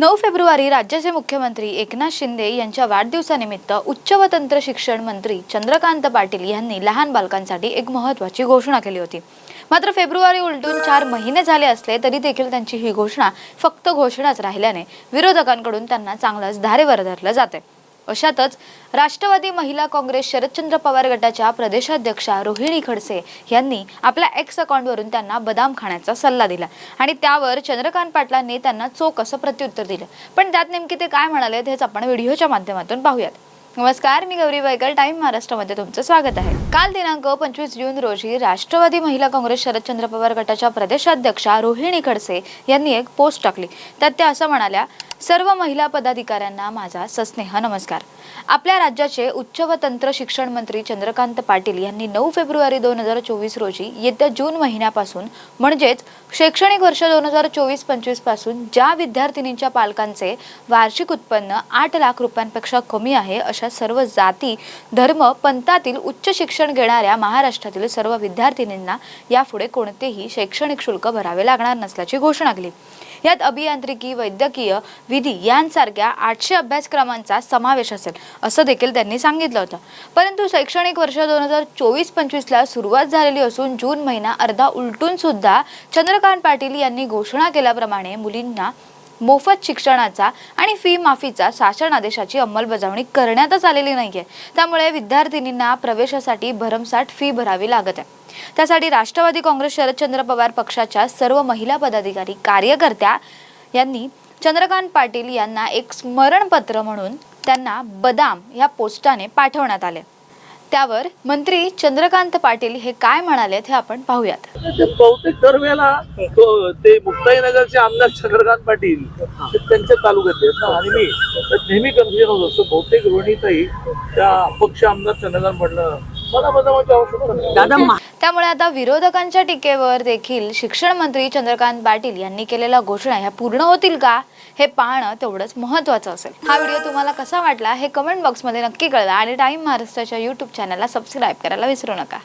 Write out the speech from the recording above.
नऊ फेब्रुवारी राज्याचे मुख्यमंत्री एकनाथ शिंदे यांच्या वाढदिवसानिमित्त उच्च व तंत्र शिक्षण मंत्री चंद्रकांत पाटील यांनी लहान बालकांसाठी एक महत्त्वाची घोषणा केली होती. मात्र फेब्रुवारी उलटून चार महिने झाले असले तरी देखील त्यांची ही घोषणा फक्त घोषणाच राहिल्याने विरोधकांकडून त्यांना चांगलाच धारेवर धरलं जाते. अशातच राष्ट्रवादी महिला काँग्रेस शरदचंद्र पवार गटाच्या प्रदेशाध्यक्षा रोहिणी खडसे यांनी आपल्या एक्स अकाउंटवरून त्यांना बदाम खाण्याचा सल्ला दिला. आणि त्यावर चंद्रकांत पाटलांनी त्यांना चोख असं प्रत्युत्तर दिलं. पण त्यात नेमके ते काय म्हणाले हेच आपण व्हिडिओच्या माध्यमातून पाहूयात. नमस्कार मी गौरी वैगल टाइम महाराष्ट्रामध्ये तुमचं स्वागत आहे. काल दिनांक पंचवीस जून रोजी राष्ट्रवादी महिला काँग्रेस शरदचंद्र पवार गटाच्या प्रदेशाध्यक्षा रोहिणी खडसे यांनी एक पोस्ट टाकली. त्यात त्या असं म्हणाल्या सर्व महिला पदाधिकाऱ्यांना माझा सस्नेह नमस्कार. आपल्या राज्याचे उच्च व तंत्र शिक्षण मंत्री चंद्रकांत पाटील यांनी नऊ फेब्रुवारी दोन हजार चोवीस रोजी येत्या जून महिन्यापासून म्हणजेच शैक्षणिक वर्ष दोन हजार चोवीस पंचवीसपासून ज्या विद्यार्थिनींच्या पालकांचे वार्षिक उत्पन्न आठ लाख रुपयांपेक्षा कमी आहे अशा सर्व जाती धर्म पंथातील उच्च शिक्षण घेणाऱ्या महाराष्ट्रातील सर्व विद्यार्थिनींना यापुढे कोणतेही शैक्षणिक शुल्क भरावे लागणार नसल्याची घोषणा केली. यात अभियांत्रिकी वैद्यकीय विधी यांसारख्या आठशे अभ्यासक्रमांचा समावेश असेल असं देखील त्यांनी सांगितलं होतं. परंतु शैक्षणिक वर्ष दोन हजार चोवीस पंचवीसला सुरुवात झालेली असून जून महिना अर्धा उलटून सुद्धा चंद्रकांत पाटील यांनी घोषणा केल्याप्रमाणे मुलींना मोफत शिक्षणाचा आणि फी माफीचा शासन आदेशाची अंमलबजावणी करण्यातच आलेली नाहीये. त्यामुळे विद्यार्थिनींना प्रवेशासाठी भरमसाठ फी भरावी लागत आहे. त्यासाठी राष्ट्रवादी काँग्रेस शरदचंद्र पवार पक्षाच्या सर्व महिला पदाधिकारी कार्यकर्त्या यांनी चंद्रकांत पाटील यांना एक स्मरणपत्र म्हणून त्यांना बदाम या पोस्टाने पाठवण्यात आले. त्यावर मंत्री चंद्रकांत पाटील हे काय म्हणालेत हे आपण पाहूयात ते बहुतेक दरवेळेला तो- ते मुक्ताईनगरचे आमदार चंद्रकांत पाटील ते त्यांच्या तालुक्यात आहेत ना आणि मी तर नेहमी कन्फ्युजन होत असतो बहुतेक रोहिणीताई त्या अपक्ष आमदार चंद्रकांत पाटलं मला बदलावायची आवश्यकता नाही. दादा मा- त्यामुळे आता विरोधकांच्या टीकेवर देखील शिक्षण मंत्री चंद्रकांत पाटील यांनी केलेल्या घोषणा ह्या पूर्ण होतील का हे पाहणं तेवढंच महत्वाचं असेल. हा व्हिडिओ तुम्हाला कसा वाटला हे कमेंट बॉक्समध्ये नक्की कळवा आणि टाइम महाराष्ट्राच्या यूट्यूब चॅनलला सबस्क्राईब करायला विसरू नका.